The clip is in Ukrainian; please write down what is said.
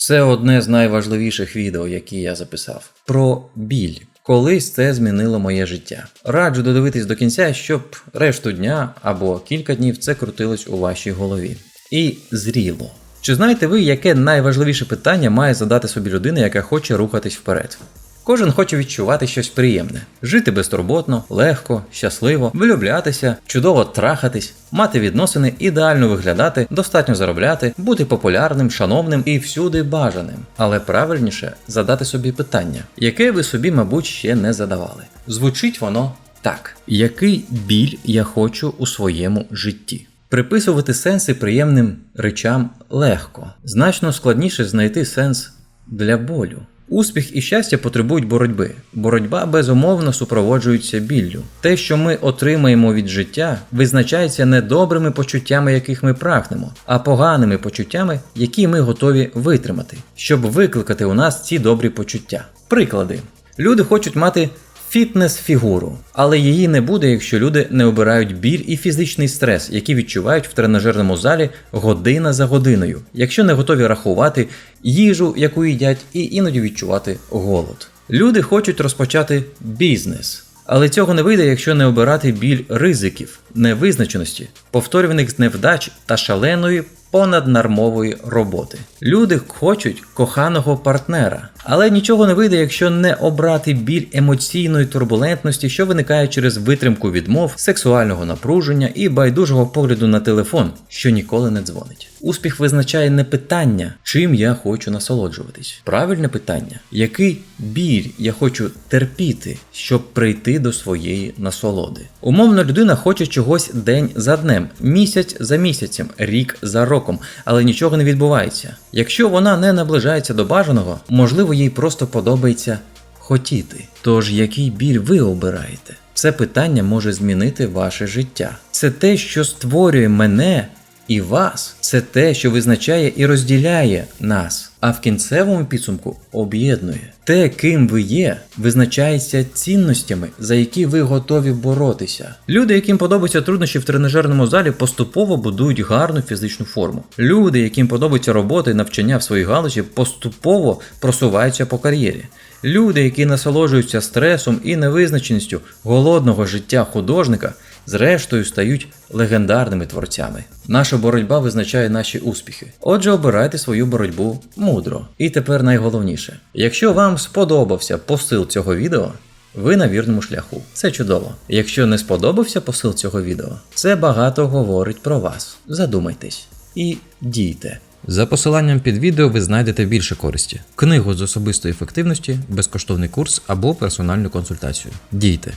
Це одне з найважливіших відео, які я записав. Про біль. Колись це змінило моє життя. Раджу додивитись до кінця, щоб решту дня або кілька днів це крутилось у вашій голові. І зріло. Чи знаєте ви, яке найважливіше питання має задати собі людина, яка хоче рухатись вперед? Кожен хоче відчувати щось приємне, жити безтурботно, легко, щасливо, влюблятися, чудово трахатись, мати відносини, ідеально виглядати, достатньо заробляти, бути популярним, шановним і всюди бажаним. Але правильніше задати собі питання, яке ви собі, мабуть, ще не задавали. Звучить воно так: який біль я хочу у своєму житті? Приписувати сенси приємним речам легко, значно складніше знайти сенс для болю. Успіх і щастя потребують боротьби. Боротьба безумовно супроводжується біллю. Те, що ми отримаємо від життя, визначається не добрими почуттями, яких ми прагнемо, а поганими почуттями, які ми готові витримати, щоб викликати у нас ці добрі почуття. Приклади: люди хочуть мати фітнес-фігуру, але її не буде, якщо люди не обирають біль і фізичний стрес, які відчувають в тренажерному залі година за годиною, якщо не готові рахувати їжу, яку їдять, і іноді відчувати голод. Люди хочуть розпочати бізнес. Але цього не вийде, якщо не обирати біль ризиків, невизначеності, повторюваних невдач та шаленої понаднормової роботи. Люди хочуть коханого партнера, але нічого не вийде, якщо не обрати біль емоційної турбулентності, що виникає через витримку відмов, сексуального напруження і байдужого погляду на телефон, що ніколи не дзвонить. Успіх визначає не питання, чим я хочу насолоджуватись. Правильне питання, який біль я хочу терпіти, щоб прийти до своєї насолоди. Умовно, людина хоче чогось день за днем, місяць за місяцем, рік за роком, але нічого не відбувається. Якщо вона не наближається до бажаного, можливо, їй просто подобається хотіти. Тож який біль ви обираєте? Це питання може змінити ваше життя. Це те, що створює мене і вас. Це те, що визначає і розділяє нас, а в кінцевому підсумку об'єднує. Те, ким ви є, визначається цінностями, за які ви готові боротися. Люди, яким подобаються труднощі в тренажерному залі, поступово будують гарну фізичну форму. Люди, яким подобається робота і навчання в своїй галузі, поступово просуваються по кар'єрі. Люди, які насолоджуються стресом і невизначеністю голодного життя художника, зрештою стають легендарними творцями. Наша боротьба визначає наші успіхи. Отже, обирайте свою боротьбу мудро. І тепер найголовніше: якщо сподобався посил цього відео, ви на вірному шляху. Це чудово. Якщо не сподобався посил цього відео, це багато говорить про вас. Задумайтесь і дійте. За посиланням під відео ви знайдете більше користі: книгу з особистої ефективності, безкоштовний курс або персональну консультацію. Дійте!